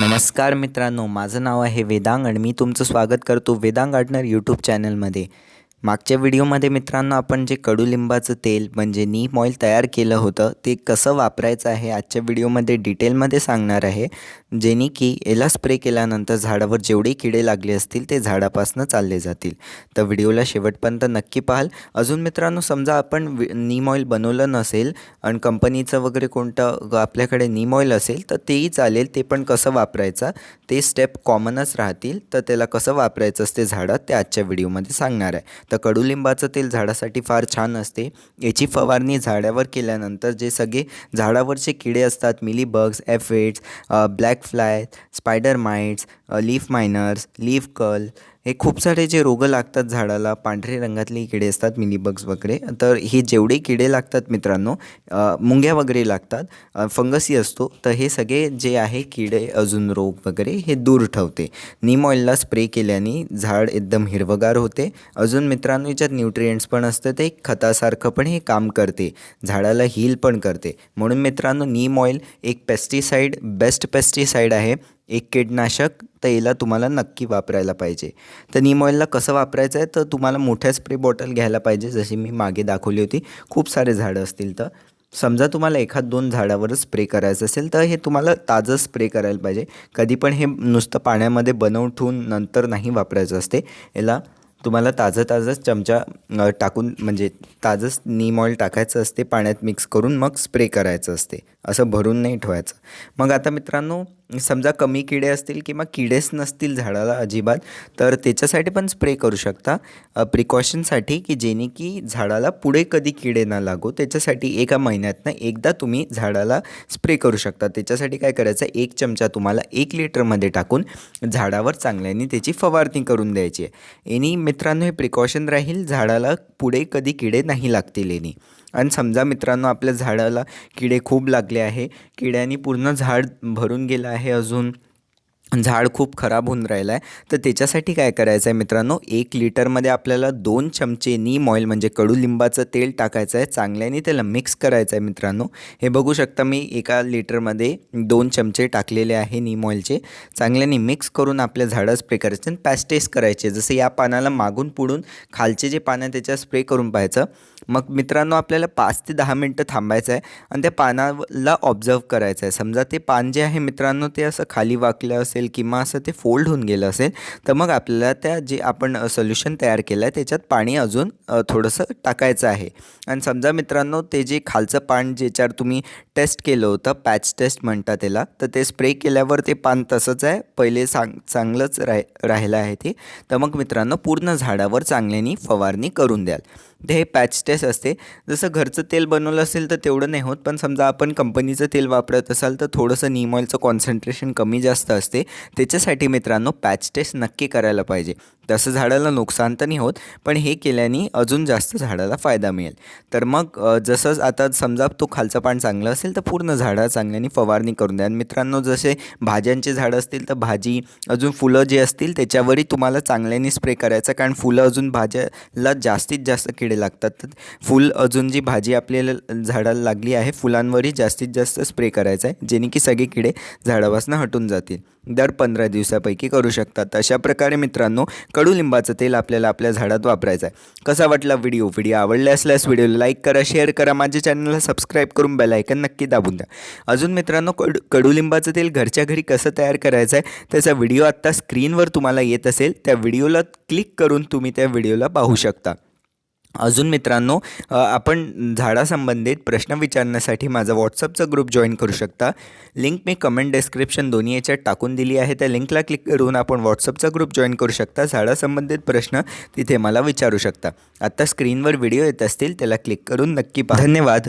नमस्कार मित्रांनो माझं नाव आहे वेदांग आणि मी तुमचं स्वागत करतो वेदांग गार्डनर यूट्यूब चॅनलमध्ये. मागच्या व्हिडिओमध्ये मित्रांनो आपण जे कडुलिंबाचं तेल म्हणजे नीम ऑइल तयार केलं होतं ते कसं वापरायचं आहे आजच्या व्हिडिओमध्ये डिटेलमध्ये सांगणार आहे. जेणे की याला स्प्रे केल्यानंतर झाडावर जेवढे किडे लागले असतील ते झाडापासून चालले जातील. तर व्हिडिओला शेवटपर्यंत नक्की पाहाल. अजून मित्रांनो समजा आपण वि- नीम ऑइल बनवलं नसेल आणि कंपनीचं वगैरे कोणतं आपल्याकडे नीम ऑइल असेल तर तेही चालेल. ते पण कसं वापरायचं? ते स्टेप कॉमनच राहतील. तर त्याला कसं वापरायचं असते झाडात ते आजच्या व्हिडिओमध्ये सांगणार आहे. तर कडुलिंबाचं तेल झाडासाठी फार छान असते. याची फवारणी झाडावर केल्यानंतर जे सगळे झाडावरचे किडे असतात mealybugs aphids black black flies, spider mites, leaf miners leaf curl हे खूप सारे जे रोगं लागतात झाडाला पांढरे रंगातले किडे असतात मिलीबग्स वगैरे. तर हे जेवढे किडे लागतात मित्रांनो मुंग्या वगैरे लागतात फंगसी असतो तर हे सगळे जे आहे किडे अजून रोग वगैरे हे दूर ठेवते. नीम ऑइलला स्प्रे केल्याने झाड एकदम हिरवगार होते. अजून मित्रांनो याच्यात न्यूट्रिएंट्स पण असतं ते खतासारखं पण हे काम करते झाडाला हील पण करते. म्हणून मित्रांनो नीम ऑइल एक पेस्टिसाईड बेस्ट पेस्टिसाईड आहे. एक कीटनाशक तर याला तुम्हाला नक्की वापरायला पाहिजे. तर नीम ऑइलला कसं वापरायचं आहे? तर तुम्हाला मोठ्या स्प्रे बॉटल घ्यायला पाहिजे जशी मी मागे दाखवली होती. खूप सारे झाडं असतील तर. समजा तुम्हाला एखाद दोन झाडावरच स्प्रे करायचं असेल तर हे तुम्हाला ताजं स्प्रे करायला पाहिजे. कधी पण हे नुसतं पाण्यामध्ये बनवून ठेवून नंतर नाही वापरायचं असते. याला तुम्हाला ताजं ताजंच चमचा टाकून म्हणजे ताजंच नीम ऑइल टाकायचं असते पाण्यात मिक्स करून मग स्प्रे करायचं असते. असं भरून नाही ठेवायचं. मग आता मित्रांनो समजा कमी किडे असतील किंवा किडेच नसतील झाडाला अजिबात तर त्याच्यासाठी पण स्प्रे करू शकता. प्रिकॉशनसाठी की जेणे की झाडाला पुढे कधी किडे ना लागू त्याच्यासाठी एका महिन्यातनं एकदा तुम्ही झाडाला स्प्रे करू शकता. त्याच्यासाठी काय करायचं एक चमचा तुम्हाला एक लिटरमध्ये टाकून झाडावर चांगल्याने त्याची फवारणी करून द्यायची आहे. यानी मित्रांनो हे प्रिकॉशन राहील झाडाला पुढे कधी किडे नाही लागतील यानी आणि समजा मित्रांनो आपल्या झाडाला किडे खूप लागले आहे. किड्यांनी पूर्ण झाड भरून गेलं आहे अजून. झाड खूप खराब होऊन राहिलं आहे तर त्याच्यासाठी काय करायचं आहे मित्रांनो? एक लिटरमध्ये आपल्याला दोन चमचे नीम ऑइल म्हणजे कडुलिंबाचं तेल टाकायचं आहे चांगल्याने त्याला मिक्स करायचं आहे मित्रांनो. हे बघू शकता मी एका लिटरमध्ये दोन चमचे टाकलेले आहे नीम ऑइलचे चांगल्याने मिक्स करून आपल्या झाडं स्प्रे करायचे आणि पॅस्टेस करायचे. जसं या पानाला मागून पुढून खालचे जे पानं आहे त्याच्यावर स्प्रे करून पाहायचं. मग मित्रांनो आपल्याला पाच ते दहा मिनटं थांबायचं आहे आणि त्या पानाला ऑब्झर्व करायचं आहे समजा ते पान जे आहे मित्रांनो ते असं खाली वाकलं असेल किंवा असं ते फोल्ड होऊन गेलं असेल तर मग आपल्याला त्या जे आपण सोल्युशन तयार केलं आहे त्याच्यात पाणी अजून थोडंसं टाकायचं आहे. आणि समजा मित्रांनो ते जे खालचं पान ज्याच्यावर तुम्ही टेस्ट केलं होतं पॅच टेस्ट म्हणता त्याला तर ते स्प्रे केल्यावर ते पान तसंच आहे पहिले सांग चांगलंच राह राहिलं आहे ते. तर मग मित्रांनो पूर्ण झाडावर चांगल्याने फवारणी करून द्याल. ते हे पॅच टेस्ट असते. जसं घरचं तेल बनवलं असेल तर तेवढं नाही होत पण समजा आपण कंपनीचं तेल वापरत असाल तर थोडंसं नीम ऑइलचं कॉन्सन्ट्रेशन कमी जास्त असते. त्याच्यासाठी मित्रांनो पॅच टेस्ट नक्की करायला पाहिजे. तसं झाडाला नुकसान तर नाही होत पण हे केल्याने अजून जास्त झाडाला फायदा मिळेल. तर मग जसं आता समजा तो खालचं पान चांगलं असेल तर पूर्ण झाडा चांगल्याने फवारणी करून द्या. आणि मित्रांनो जसे भाज्यांचे झाडं असतील तर भाजी अजून फुलं जे असतील त्याच्यावरही तुम्हाला चांगल्याने स्प्रे करायचं कारण फुलं अजून भाज्याला जास्तीत जास्त किडे लागतात. तर फुल अजून जी भाजी आपल्याला झाडाला लागली आहे फुलांवरही जास्तीत जास्त स्प्रे करायचा आहे जेणे की सगळे किडे झाडापासून हटून जातील. दर पंधरा दिवसापैकी करू शकतात. अशा प्रकारे मित्रांनो कडुलिंबाचं तेल आपल्याला आपल्या झाडात वापरायचं आहे. कसा वाटला व्हिडिओ? व्हिडिओ आवडला असल्यास व्हिडिओला लाईक करा शेअर करा माझ्या चॅनलला सबस्क्राईब करून बेलायकन नक्की दाबून द्या. अजून मित्रांनो कडू कडुलिंबाचं तेल घरच्या घरी कसं तयार करायचं आहे त्याचा व्हिडिओ आत्ता स्क्रीनवर तुम्हाला येत असेल त्या व्हिडिओला क्लिक करून तुम्ही त्या व्हिडिओला पाहू शकता. अजून मित्रांनो आपण झाडासंबंधित प्रश्न विचारण्यासाठी माझा व्हॉट्सअपचा ग्रुप जॉईन करू शकता. लिंक मी कमेंट डिस्क्रिप्शन दोन्ही याच्यात टाकून दिली आहे. त्या लिंकला क्लिक करून आपण व्हॉट्सअपचा ग्रुप जॉईन करू शकता. झाडासंबंधित प्रश्न तिथे मला विचारू शकता. आत्ता स्क्रीनवर व्हिडिओ येत असतील त्याला क्लिक करून नक्की पहा. धन्यवाद.